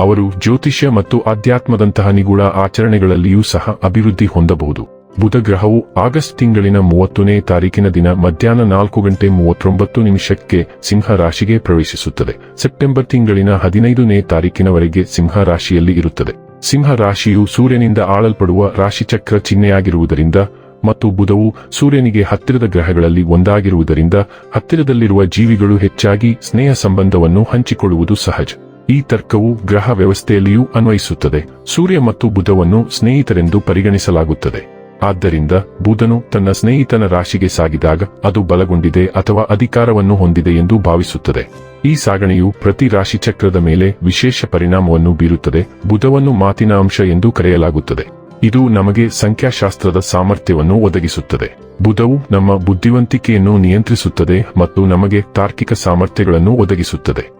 ಅವರು ಜ್ಯೋತಿಷ್ಯ ಮತ್ತು ಆಧ್ಯಾತ್ಮದಂತಹ ನಿಗೂಢ ಆಚರಣೆಗಳಲ್ಲಿಯೂ ಸಹ ಅಭಿವೃದ್ಧಿ ಹೊಂದಬಹುದು. ಬುಧ ಗ್ರಹವು ಆಗಸ್ಟ್ ತಿಂಗಳಿನ ಮೂವತ್ತನೇ ತಾರೀಕಿನ ದಿನ ಮಧ್ಯಾಹ್ನ ನಾಲ್ಕು ಗಂಟೆ ಮೂವತ್ತೊಂಬತ್ತು ನಿಮಿಷಕ್ಕೆ ಸಿಂಹ ರಾಶಿಗೆ ಪ್ರವೇಶಿಸುತ್ತದೆ. ಸೆಪ್ಟೆಂಬರ್ ತಿಂಗಳಿನ ಹದಿನೈದನೇ ತಾರೀಕಿನವರೆಗೆ ಸಿಂಹ ರಾಶಿಯಲ್ಲಿ ಇರುತ್ತದೆ. ಸಿಂಹ ರಾಶಿಯು ಸೂರ್ಯನಿಂದ ಆಳಲ್ಪಡುವ ರಾಶಿಚಕ್ರ ಚಿಹ್ನೆಯಾಗಿರುವುದರಿಂದ ಮತ್ತು ಬುಧವು ಸೂರ್ಯನಿಗೆ ಹತ್ತಿರದ ಗ್ರಹಗಳಲ್ಲಿ ಒಂದಾಗಿರುವುದರಿಂದ ಹತ್ತಿರದಲ್ಲಿರುವ ಜೀವಿಗಳು ಹೆಚ್ಚಾಗಿ ಸ್ನೇಹ ಸಂಬಂಧವನ್ನು ಹಂಚಿಕೊಳ್ಳುವುದು ಸಹಜ. ಈ ತರ್ಕವು ಗ್ರಹ ವ್ಯವಸ್ಥೆಯಲ್ಲಿಯೂ ಅನ್ವಯಿಸುತ್ತದೆ. ಸೂರ್ಯ ಮತ್ತು ಬುಧವನ್ನು ಸ್ನೇಹಿತರೆಂದು ಪರಿಗಣಿಸಲಾಗುತ್ತದೆ. ಆದ್ದರಿಂದ ಬುಧನು ತನ್ನ ಸ್ನೇಹಿತನ ರಾಶಿಗೆ ಸಾಗಿದಾಗ ಅದು ಬಲಗೊಂಡಿದೆ ಅಥವಾ ಅಧಿಕಾರವನ್ನು ಹೊಂದಿದೆ ಎಂದು ಭಾವಿಸುತ್ತದೆ. ಈ ಸಾಗಣೆಯು ಪ್ರತಿ ರಾಶಿಚಕ್ರದ ಮೇಲೆ ವಿಶೇಷ ಪರಿಣಾಮವನ್ನು ಬೀರುತ್ತದೆ. ಬುಧವನ್ನು ಮಾತಿನ ಅಂಶ ಎಂದು ಕರೆಯಲಾಗುತ್ತದೆ. ಇದು ನಮಗೆ ಸಂಖ್ಯಾಶಾಸ್ತ್ರದ ಸಾಮರ್ಥ್ಯವನ್ನು ಒದಗಿಸುತ್ತದೆ. ಬುಧವು ನಮ್ಮ ಬುದ್ಧಿವಂತಿಕೆಯನ್ನು ನಿಯಂತ್ರಿಸುತ್ತದೆ ಮತ್ತು ನಮಗೆ ತಾರ್ಕಿಕ ಸಾಮರ್ಥ್ಯಗಳನ್ನು ಒದಗಿಸುತ್ತದೆ.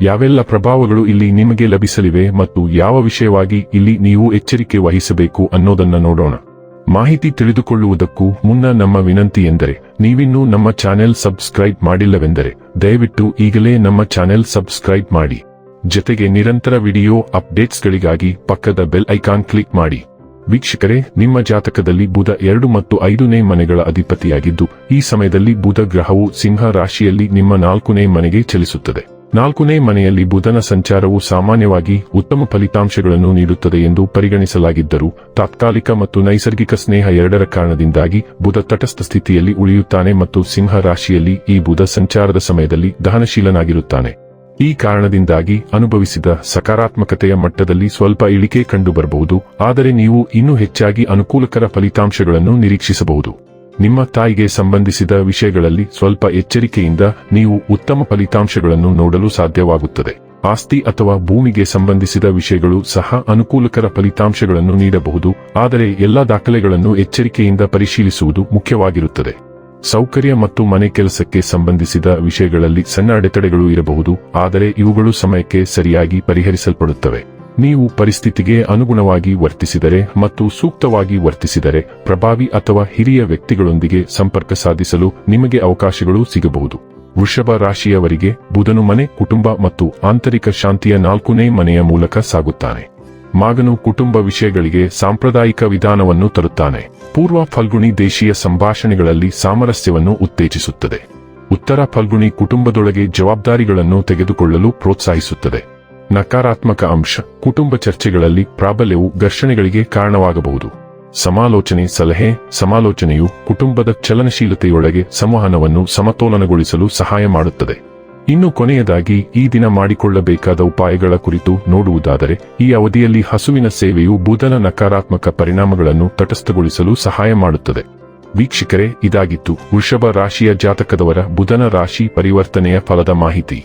ಯಾವೆಲ್ಲ ಪ್ರಭಾವಗಳು ಇಲ್ಲಿ ನಿಮಗೆ ಲಭಿಸಲಿವೆ ಮತ್ತು ಯಾವ ವಿಷಯವಾಗಿ ಇಲ್ಲಿ ನೀವು ಎಚ್ಚರಿಕೆ ವಹಿಸಬೇಕು ಅನ್ನೋದನ್ನ ನೋಡೋಣ. ಮಾಹಿತಿ ತಿಳಿದುಕೊಳ್ಳುವುದಕ್ಕೂ ಮುನ್ನ ನಮ್ಮ ವಿನಂತಿ ಎಂದರೆ, ನೀವಿನ್ನೂ ನಮ್ಮ ಚಾನೆಲ್ ಸಬ್ಸ್ಕ್ರೈಬ್ ಮಾಡಿಲ್ಲವೆಂದರೆ, ದಯವಿಟ್ಟು ಈಗಲೇ ನಮ್ಮ ಚಾನೆಲ್ ಸಬ್ಸ್ಕ್ರೈಬ್ ಮಾಡಿ. ಜೊತೆಗೆ ನಿರಂತರ ವಿಡಿಯೋ ಅಪ್ಡೇಟ್ಸ್ಗಳಿಗಾಗಿ ಪಕ್ಕದ ಬೆಲ್ ಐಕಾನ್ ಕ್ಲಿಕ್ ಮಾಡಿ. ವೀಕ್ಷಕರೇ, ನಿಮ್ಮ ಜಾತಕದಲ್ಲಿ ಬುಧ ಎರಡು ಮತ್ತು ಐದನೇ ಮನೆಗಳ ಅಧಿಪತಿಯಾಗಿದ್ದು, ಈ ಸಮಯದಲ್ಲಿ ಬುಧ ಗ್ರಹವು ಸಿಂಹ ರಾಶಿಯಲ್ಲಿ ನಿಮ್ಮ ನಾಲ್ಕನೇ ಮನೆಗೆ ಚಲಿಸುತ್ತದೆ. ನಾಲ್ಕನೇ ಮನೆಯಲ್ಲಿ ಬುಧನ ಸಂಚಾರವು ಸಾಮಾನ್ಯವಾಗಿ ಉತ್ತಮ ಫಲಿತಾಂಶಗಳನ್ನು ನೀಡುತ್ತದೆ ಎಂದು ಪರಿಗಣಿಸಲಾಗಿದ್ದರೂ, ತಾತ್ಕಾಲಿಕ ಮತ್ತು ನೈಸರ್ಗಿಕ ಸ್ನೇಹ ಎರಡರ ಕಾರಣದಿಂದಾಗಿ ಬುಧ ತಟಸ್ಥ ಸ್ಥಿತಿಯಲ್ಲಿ ಉಳಿಯುತ್ತಾನೆ ಮತ್ತು ಸಿಂಹ ರಾಶಿಯಲ್ಲಿ ಈ ಬುಧ ಸಂಚಾರದ ಸಮಯದಲ್ಲಿ ದಹನಶೀಲನಾಗಿರುತ್ತಾನೆ. ಈ ಕಾರಣದಿಂದಾಗಿ ಅನುಭವಿಸಿದ ಸಕಾರಾತ್ಮಕತೆಯ ಮಟ್ಟದಲ್ಲಿ ಸ್ವಲ್ಪ ಇಳಿಕೆ ಕಂಡುಬರಬಹುದು, ಆದರೆ ನೀವು ಇನ್ನೂ ಹೆಚ್ಚಾಗಿ ಅನುಕೂಲಕರ ಫಲಿತಾಂಶಗಳನ್ನು ನಿರೀಕ್ಷಿಸಬಹುದು. ನಿಮ್ಮ ತಾಯಿಗೆ ಸಂಬಂಧಿಸಿದ ವಿಷಯಗಳಲ್ಲಿ ಸ್ವಲ್ಪ ಎಚ್ಚರಿಕೆಯಿಂದ ನೀವು ಉತ್ತಮ ಫಲಿತಾಂಶಗಳನ್ನು ನೋಡಲು ಸಾಧ್ಯವಾಗುತ್ತದೆ. ಆಸ್ತಿ ಅಥವಾ ಭೂಮಿಗೆ ಸಂಬಂಧಿಸಿದ ವಿಷಯಗಳು ಸಹ ಅನುಕೂಲಕರ ಫಲಿತಾಂಶಗಳನ್ನು ನೀಡಬಹುದು, ಆದರೆ ಎಲ್ಲ ದಾಖಲೆಗಳನ್ನು ಎಚ್ಚರಿಕೆಯಿಂದ ಪರಿಶೀಲಿಸುವುದು ಮುಖ್ಯವಾಗಿರುತ್ತದೆ. ಸೌಕರ್ಯ ಮತ್ತು ಮನೆ ಕೆಲಸಕ್ಕೆ ಸಂಬಂಧಿಸಿದ ವಿಷಯಗಳಲ್ಲಿ ಸಣ್ಣ ಅಡೆತಡೆಗಳು ಇರಬಹುದು, ಆದರೆ ಇವುಗಳು ಸಮಯಕ್ಕೆ ಸರಿಯಾಗಿ ಪರಿಹರಿಸಲ್ಪಡುತ್ತವೆ. ನೀವು ಪರಿಸ್ಥಿತಿಗೆ ಅನುಗುಣವಾಗಿ ವರ್ತಿಸಿದರೆ ಮತ್ತು ಸೂಕ್ತವಾಗಿ ವರ್ತಿಸಿದರೆ ಪ್ರಭಾವಿ ಅಥವಾ ಹಿರಿಯ ವ್ಯಕ್ತಿಗಳೊಂದಿಗೆ ಸಂಪರ್ಕ ಸಾಧಿಸಲು ನಿಮಗೆ ಅವಕಾಶಗಳು ಸಿಗಬಹುದು. ವೃಷಭ ರಾಶಿಯವರಿಗೆ ಬುಧನು ಮನೆ, ಕುಟುಂಬ ಮತ್ತು ಆಂತರಿಕ ಶಾಂತಿಯ ನಾಲ್ಕನೇ ಮನೆಯ ಮೂಲಕ ಸಾಗುತ್ತಾನೆ. ಮಾಗನು ಕುಟುಂಬ ವಿಷಯಗಳಿಗೆ ಸಾಂಪ್ರದಾಯಿಕ ವಿಧಾನವನ್ನು ತರುತ್ತಾನೆ. ಪೂರ್ವ ಫಲ್ಗುಣಿ ದೇಶೀಯ ಸಂಭಾಷಣೆಗಳಲ್ಲಿ ಸಾಮರಸ್ಯವನ್ನು ಉತ್ತೇಜಿಸುತ್ತದೆ. ಉತ್ತರ ಫಲ್ಗುಣಿ ಕುಟುಂಬದೊಳಗೆ ಜವಾಬ್ದಾರಿಗಳನ್ನು ತೆಗೆದುಕೊಳ್ಳಲು ಪ್ರೋತ್ಸಾಹಿಸುತ್ತದೆ. ನಕಾರಾತ್ಮಕ ಅಂಶ. ಕುಟುಂಬ ಚರ್ಚೆಗಳಲ್ಲಿ ಪ್ರಾಬಲ್ಯವು ಘರ್ಷಣೆಗಳಿಗೆ ಕಾರಣವಾಗಬಹುದು. ಸಮಾಲೋಚನೆ ಸಲಹೆ, ಸಮಾಲೋಚನೆಯು ಕುಟುಂಬದ ಚಲನಶೀಲತೆಯೊಳಗೆ ಸಂವಹನವನ್ನು ಸಮತೋಲನಗೊಳಿಸಲು ಸಹಾಯ ಮಾಡುತ್ತದೆ. ಇನ್ನು ಕೊನೆಯದಾಗಿ, ಈ ದಿನ ಮಾಡಿಕೊಳ್ಳಬೇಕಾದ ಉಪಾಯಗಳ ಕುರಿತು ನೋಡುವುದಾದರೆ, ಈ ಅವಧಿಯಲ್ಲಿ ಹಸುವಿನ ಸೇವೆಯು ಬುಧನ ನಕಾರಾತ್ಮಕ ಪರಿಣಾಮಗಳನ್ನು ತಟಸ್ಥಗೊಳಿಸಲು ಸಹಾಯ ಮಾಡುತ್ತದೆ. ವೀಕ್ಷಕರೇ, ಇದಾಗಿತ್ತು ವೃಷಭ ರಾಶಿಯ ಜಾತಕದವರ ಬುಧನ ರಾಶಿ ಪರಿವರ್ತನೆಯ ಫಲದ ಮಾಹಿತಿ.